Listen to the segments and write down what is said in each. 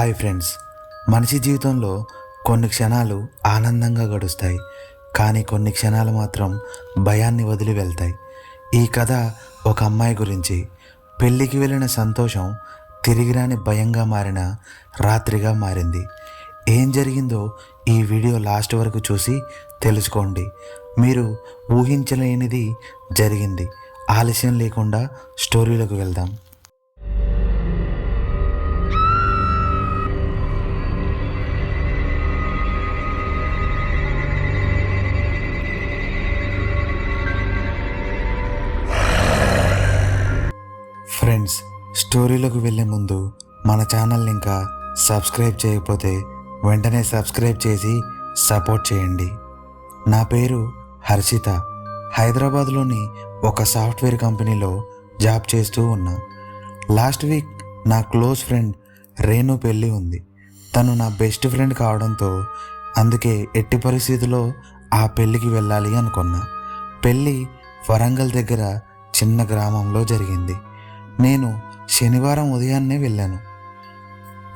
Hi friends. మనిషి జీవితంలో కొన్ని క్షణాలు ఆనందంగా గడుస్తాయి. కానీ కొన్ని క్షణాలు మాత్రం భయాన్ని వదిలి వెళ్తాయి. ఈ కథ ఒక అమ్మాయి గురించి పెళ్ళికి వెళ్ళిన సంతోషం తిరిగిరాని భయంగా మారిన రాత్రిగా మారింది. ఏం జరిగిందో ఈ వీడియో లాస్ట్ వరకు చూసి తెలుసుకోండి. మీరు ఊహించలేనిది జరిగింది. ఆలస్యం లేకుండా స్టోరీలోకి వెళ్దాం. స్టోరీలోకి వెళ్ళే ముందు మన ఛానల్ ఇంకా సబ్స్క్రైబ్ చేయకపోతే వెంటనే సబ్స్క్రైబ్ చేసి సపోర్ట్ చేయండి. నా పేరు హర్షిత. హైదరాబాద్లోని ఒక సాఫ్ట్వేర్ కంపెనీలో జాబ్ చేస్తూ ఉన్నా. లాస్ట్ వీక్ నా క్లోజ్ ఫ్రెండ్ రేణు పెళ్ళి ఉంది. తను నా బెస్ట్ ఫ్రెండ్ కావడంతో అందుకే ఎట్టి పరిస్థితిలో ఆ పెళ్ళికి వెళ్ళాలి అనుకున్నా. పెళ్ళి వరంగల్ దగ్గర చిన్న గ్రామంలో జరిగింది. నేను శనివారం ఉదయాన్నే వెళ్ళాను.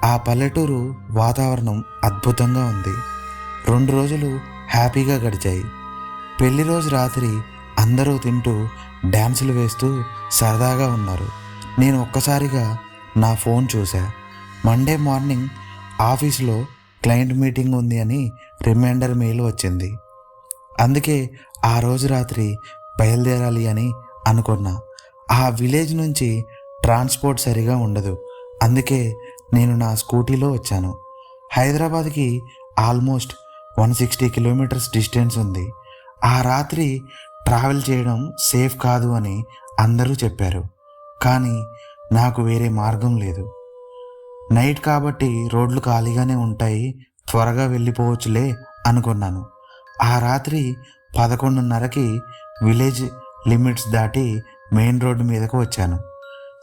ఆ పల్లెటూరు వాతావరణం అద్భుతంగా ఉంది. రెండు రోజులు హ్యాపీగా గడిచాయి. పెళ్ళి రోజు రాత్రి అందరూ తింటూ డ్యాన్సులు వేస్తూ సరదాగా ఉన్నారు. నేను ఒక్కసారిగా నా ఫోన్ చూసా మండే మార్నింగ్ ఆఫీస్లో క్లయింట్ మీటింగ్ ఉంది అని రిమైండర్ మెయిల్ వచ్చింది. అందుకే ఆ రోజు రాత్రి బయలుదేరాలి అని అనుకున్నా. ఆ విలేజ్ నుంచి ట్రాన్స్పోర్ట్ సరిగా ఉండదు. అందుకే నేను నా స్కూటీలో వచ్చాను. హైదరాబాద్కి almost one sixty kilometres distance ఉంది. ఆ రాత్రి ట్రావెల్ చేయడం సేఫ్ కాదు అని అందరూ చెప్పారు. కానీ నాకు వేరే మార్గం లేదు. నైట్ కాబట్టి రోడ్లు ఖాళీగానే ఉంటాయి. త్వరగా వెళ్ళిపోవచ్చులే అనుకున్నాను. ఆ రాత్రి పదకొండున్నరకి విలేజ్ లిమిట్స్ దాటి మెయిన్ రోడ్డు మీదకు వచ్చాను.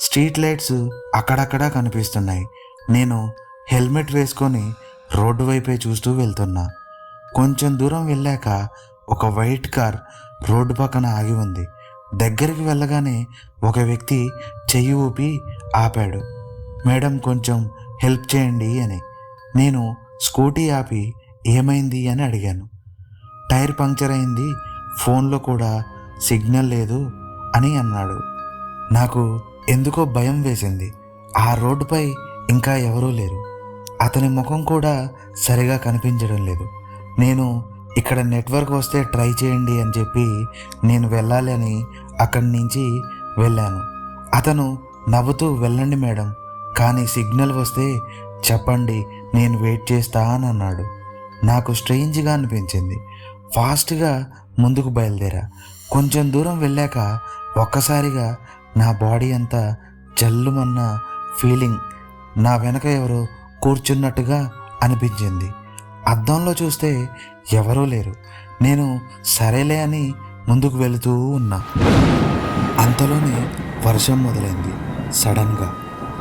స్ట్రీట్ లైట్స్ అక్కడక్కడా కనిపిస్తున్నాయి. నేను హెల్మెట్ వేసుకొని రోడ్డు వైపే చూస్తూ వెళ్తున్నా. కొంచెం దూరం వెళ్ళాక ఒక వైట్ కార్ రోడ్డు పక్కన ఆగి ఉంది. దగ్గరికి వెళ్ళగానే ఒక వ్యక్తి చెయ్యి ఊపి ఆపాడు. మేడం కొంచెం హెల్ప్ చేయండి అని. నేను స్కూటీ ఆపి ఏమైంది అని అడిగాను. టైర్ పంక్చర్ అయింది ఫోన్లో కూడా సిగ్నల్ లేదు అని అన్నాడు. నాకు ఎందుకో భయం వేసింది. ఆ రోడ్డుపై ఇంకా ఎవరూ లేరు. అతని ముఖం కూడా సరిగా కనిపించడం లేదు. నేను ఇక్కడ నెట్వర్క్ వస్తే ట్రై చేయండి అని చెప్పి నేను వెళ్ళాలి అని అక్కడి నుంచి వెళ్ళాను. అతను నవ్వుతూ వెళ్ళండి మేడం కానీ సిగ్నల్ వస్తే చెప్పండి నేను వెయిట్ చేస్తా అని అన్నాడు. నాకు స్ట్రేంజ్గా అనిపించింది. ఫాస్ట్గా ముందుకు బయలుదేరా. కొంచెం దూరం వెళ్ళాక ఒక్కసారిగా నా బాడీ అంతా జల్లుమన్న ఫీలింగ్ నా వెనక ఎవరో కూర్చున్నట్టుగా అనిపించింది. అద్దంలో చూస్తే ఎవరూ లేరు. నేను సరేలే అని ముందుకు వెళుతూ ఉన్నా. అంతలోనే వర్షం మొదలైంది. సడన్గా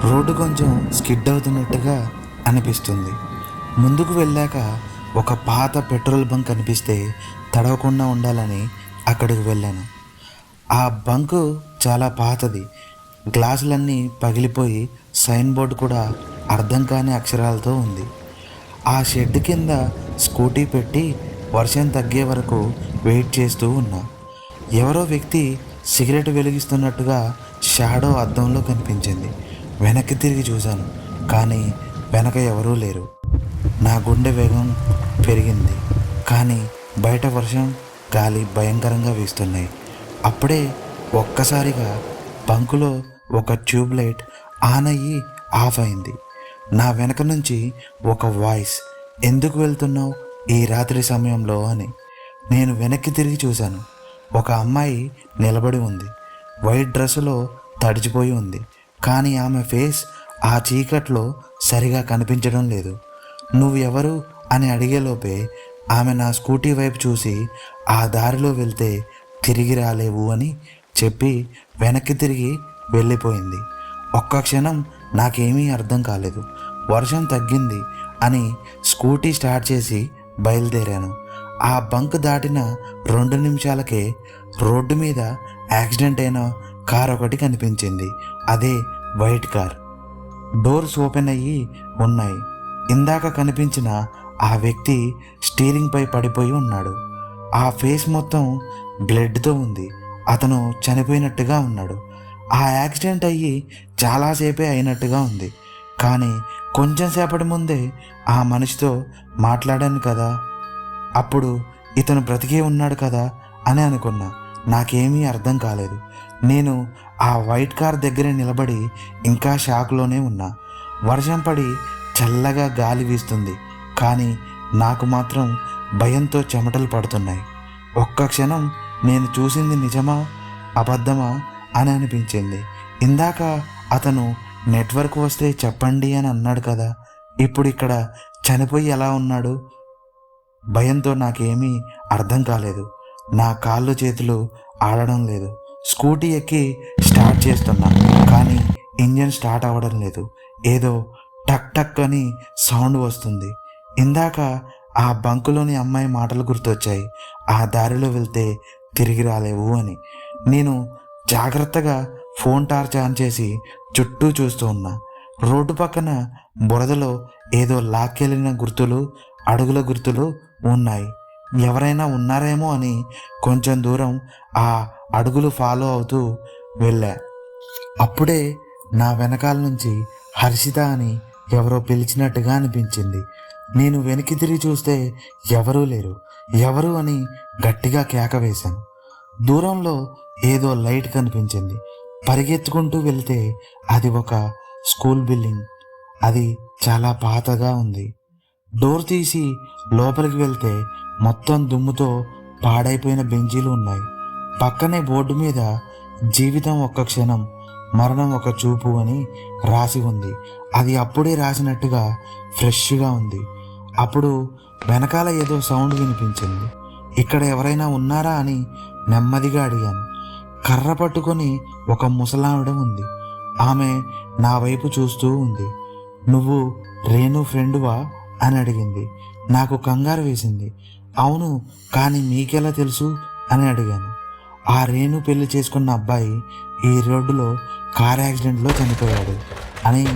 రోడ్డు కొంచెం స్కిడ్ అవుతున్నట్టుగా అనిపిస్తుంది. ముందుకు వెళ్ళాక ఒక పాత పెట్రోల్ బంక్ కనిపిస్తే తడవకుండా ఉండాలని అక్కడికి వెళ్ళాను. ఆ బంకు చాలా పాతది. గ్లాసులన్నీ పగిలిపోయి సైన్ బోర్డు కూడా అర్థం కాని అక్షరాలతో ఉంది. ఆ షెడ్ కింద స్కూటీ పెట్టి వర్షం తగ్గే వరకు వెయిట్ చేస్తూ ఉన్నా. ఎవరో వ్యక్తి సిగరెట్ వెలిగిస్తున్నట్టుగా షాడో అద్దంలో కనిపించింది. వెనక్కి తిరిగి చూశాను కానీ వెనక ఎవరూ లేరు. నా గుండె వేగం పెరిగింది కానీ బయట వర్షం గాలి భయంకరంగా వీస్తున్నాయి. అప్పుడే ఒక్కసారిగా బంకులో ఒక ట్యూబ్ లైట్ ఆన్ అయ్యి ఆఫ్ అయింది. నా వెనక నుంచి ఒక వాయిస్ ఎందుకు వెళ్తున్నావు ఈ రాత్రి సమయంలో? అని నేను వెనక్కి తిరిగి చూశాను. ఒక అమ్మాయి నిలబడి ఉంది. వైట్ డ్రెస్సులో తడిచిపోయి ఉంది. కానీ ఆమె ఫేస్ ఆ చీకట్లో సరిగా కనిపించడం లేదు. నువ్వు ఎవరు? అని అడిగేలోపే ఆమె నా స్కూటీ వైపు చూసి ఆ దారిలో వెళ్తే తిరిగి రాలేవు అని చెప్పి వెనక్కి తిరిగి వెళ్ళిపోయింది. ఒక్క క్షణం నాకేమీ అర్థం కాలేదు. వర్షం తగ్గింది అని స్కూటీ స్టార్ట్ చేసి బయలుదేరాను. ఆ బంక్ దాటిన రెండు నిమిషాలకే రోడ్డు మీద యాక్సిడెంట్ అయిన కార్ ఒకటి కనిపించింది. అదే వైట్ కార్. డోర్స్ ఓపెన్ అయ్యి ఉన్నాయి. ఇందాక కనిపించిన ఆ వ్యక్తి స్టీరింగ్ పై పడిపోయి ఉన్నాడు. ఆ ఫేస్ మొత్తం బ్లడ్తో ఉంది. అతను చనిపోయినట్టుగా ఉన్నాడు. ఆ యాక్సిడెంట్ అయ్యి చాలాసేపే అయినట్టుగా ఉంది. కానీ కొంచెం సేపటి ముందే ఆ మనిషితో మాట్లాడాను కదా. అప్పుడు ఇతను బ్రతికే ఉన్నాడు కదా అని అనుకున్నా. నాకేమీ అర్థం కాలేదు. నేను ఆ వైట్ కార్ దగ్గరే నిలబడి ఇంకా షాక్లోనే ఉన్నా. వర్షం పడి చల్లగా గాలి వీస్తుంది. కానీ నాకు మాత్రం భయంతో చెమటలు పడుతున్నాయి. ఒక్క క్షణం నేను చూసింది నిజమా అబద్ధమా అని అనిపించింది. ఇందాక అతను నెట్వర్క్ వస్తే చెప్పండి అని అన్నాడు కదా ఇప్పుడు ఇక్కడ చనిపోయి ఎలా ఉన్నాడు? భయంతో నాకేమీ అర్థం కాలేదు. నా కాళ్ళు చేతులు ఆడడం లేదు. స్కూటీ ఎక్కి స్టార్ట్ చేస్తున్నా కానీ ఇంజన్ స్టార్ట్ అవ్వడం లేదు. ఏదో టక్ టక్ అని సౌండ్ వస్తుంది. ఇందాక ఆ బంకులోని అమ్మాయి మాటలు గుర్తొచ్చాయి. ఆ దారిలో వెళ్తే తిరిగి రాలేవు అని. నేను జాగ్రత్తగా ఫోన్ టార్చ్ ఆన్ చేసి చుట్టూ చూస్తూ ఉన్నా. రోడ్డు పక్కన బురదలో ఏదో లాక్కెళ్ళిన గుర్తులు అడుగుల గుర్తులు ఉన్నాయి. ఎవరైనా ఉన్నారేమో అని కొంచెం దూరం ఆ అడుగులు ఫాలో అవుతూ వెళ్ళా. అప్పుడే నా వెనకాల నుంచి హర్షిత అని ఎవరో పిలిచినట్టుగా అనిపించింది. నేను వెనక్కి తిరిగి చూస్తే ఎవరూ లేరు. ఎవరు అని గట్టిగా కేక వేశాను. దూరంలో ఏదో లైట్ కనిపించింది. పరిగెత్తుకుంటూ వెళ్తే అది ఒక స్కూల్ బిల్డింగ్. అది చాలా పాతగా ఉంది. డోర్ తీసి లోపలికి వెళ్తే మొత్తం దుమ్ముతో పాడైపోయిన బెంచీలు ఉన్నాయి. పక్కనే బోర్డు మీద జీవితం ఒక్క క్షణం మరణం ఒక చూపు అని రాసి ఉంది. అది అప్పుడే రాసినట్టుగా ఫ్రెష్గా ఉంది. అప్పుడు వెనకాల ఏదో సౌండ్ వినిపించింది. ఇక్కడ ఎవరైనా ఉన్నారా అని నెమ్మదిగా అడిగాను. కర్ర పట్టుకొని ఒక ముసలావిడ ఉంది. ఆమె నా వైపు చూస్తూ ఉంది. నువ్వు రేణు ఫ్రెండువా? అని అడిగింది. నాకు కంగారు వేసింది. అవును కానీ మీకెలా తెలుసు? అని అడిగాను. ఆ రేణు పెళ్ళి చేసుకున్న అబ్బాయి ఈ రోడ్డులో కార్ యాక్సిడెంట్లో చనిపోయాడు అని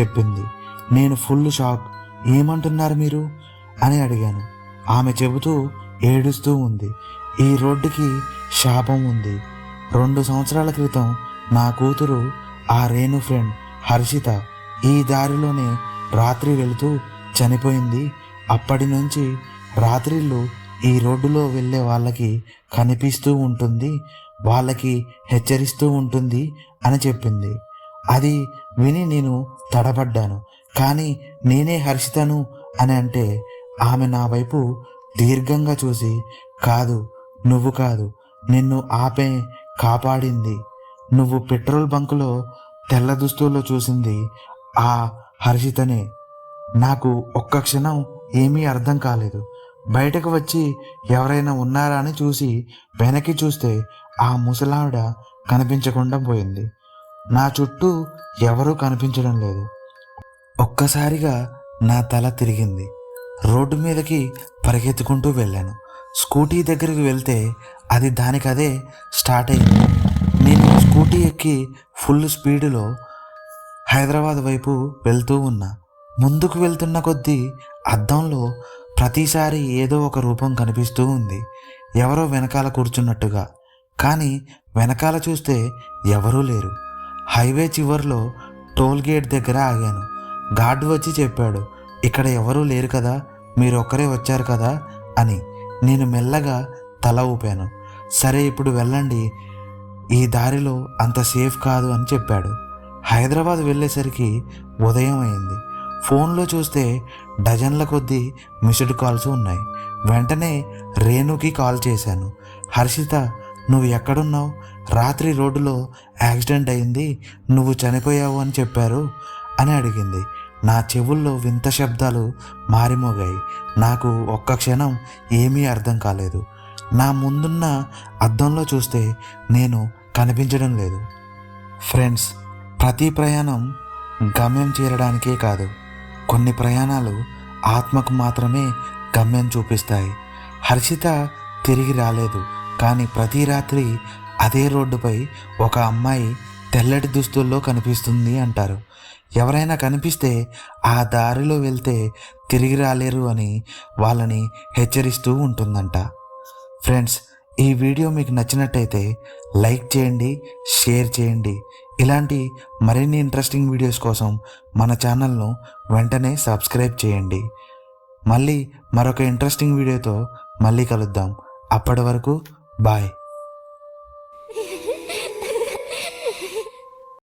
చెప్పింది. నేను ఫుల్ షాక్. ఏమంటున్నారు మీరు? అని అడిగాను. ఆమె చెబుతూ ఏడుస్తూ ఉంది. ఈ రోడ్డుకి శాపం ఉంది. రెండు సంవత్సరాల క్రితం నా కూతురు ఆ రేణు ఫ్రెండ్ హర్షిత ఈ దారిలోనే రాత్రి వెళుతూ చనిపోయింది. అప్పటి నుంచి రాత్రిళ్ళు ఈ రోడ్డులో వెళ్ళే వాళ్ళకి కనిపిస్తూ ఉంటుంది వాళ్ళకి హెచ్చరిస్తూ ఉంటుంది అని చెప్పింది. అది విని నేను తడబడ్డాను కానీ నేనే హర్షితను అని అంటే ఆమె నా వైపు దీర్ఘంగా చూసి కాదు నువ్వు కాదు నిన్ను ఆపే కాపాడింది. నువ్వు పెట్రోల్ బంకులో తెల్ల దుస్తుల్లో చూసింది ఆ హర్షితనే. నాకు ఒక్క క్షణం ఏమీ అర్థం కాలేదు. బయటకు వచ్చి ఎవరైనా ఉన్నారా అని చూసి వెనక్కి చూస్తే ఆ ముసలావిడ కనిపించకుండా పోయింది. నా చుట్టూ ఎవరూ కనిపించడం లేదు. ఒక్కసారిగా నా తల తిరిగింది. రోడ్డు మీదకి పరిగెత్తుకుంటూ వెళ్ళాను. స్కూటీ దగ్గరికి వెళ్తే అది దానికదే స్టార్ట్ అయింది. నేను స్కూటీ ఎక్కి ఫుల్ స్పీడులో హైదరాబాద్ వైపు వెళ్తూ ఉన్నా. ముందుకు వెళ్తున్న కొద్దీ అద్దంలో ప్రతిసారి ఏదో ఒక రూపం కనిపిస్తూ ఉంది. ఎవరో వెనకాల కూర్చున్నట్టుగా. కానీ వెనకాల చూస్తే ఎవరూ లేరు. హైవే చివర్లో టోల్ గేట్ దగ్గర ఆగాను. గార్డు వచ్చి చెప్పాడు ఇక్కడ ఎవరూ లేరు కదా మీరు ఒక్కరే వచ్చారు కదా అని నేను మెల్లగా తల ఊపాను. సరే ఇప్పుడు వెళ్ళండి. ఈ దారిలో అంత సేఫ్ కాదు అని చెప్పాడు. హైదరాబాద్ వెళ్ళేసరికి ఉదయం అయింది. ఫోన్లో చూస్తే డజన్ల కొద్దీ మిస్డ్ కాల్స్ ఉన్నాయి. వెంటనే రేణుకి కాల్ చేశాను. హర్షిత నువ్వు ఎక్కడున్నావు? రాత్రి రోడ్డులో యాక్సిడెంట్ అయింది నువ్వు చనిపోయావు అని చెప్పారు అని అడిగింది. నా చెవుల్లో వింత శబ్దాలు మారిమోగాయి. నాకు ఒక్క క్షణం ఏమీ అర్థం కాలేదు. నా ముందున్న అద్దంలో చూస్తే నేను కనిపించడం లేదు. ఫ్రెండ్స్ ప్రతి ప్రయాణం గమ్యం చేరడానికే కాదు. కొన్ని ప్రయాణాలు ఆత్మకు మాత్రమే గమ్యం చూపిస్తాయి. హర్షిత తిరిగి రాలేదు. కానీ ప్రతి రాత్రి అదే రోడ్డుపై ఒక అమ్మాయి తెల్లటి దుస్తుల్లో కనిపిస్తుంది అంటారు. ఎవరైనా కనిపిస్తే ఆ దారిలో వెళ్తే తిరిగి రాలేరు అని వాళ్ళని హెచ్చరిస్తూ ఉంటుందంట. ఫ్రెండ్స్ ఈ వీడియో మీకు నచ్చినట్టయితే లైక్ చేయండి షేర్ చేయండి. ఇలాంటి మరిన్ని ఇంట్రెస్టింగ్ వీడియోస్ కోసం మన ఛానల్ను వెంటనే సబ్స్క్రైబ్ చేయండి. మళ్ళీ మరొక ఇంట్రెస్టింగ్ వీడియోతో మళ్ళీ కలుద్దాం. అప్పటి వరకు బాయ్.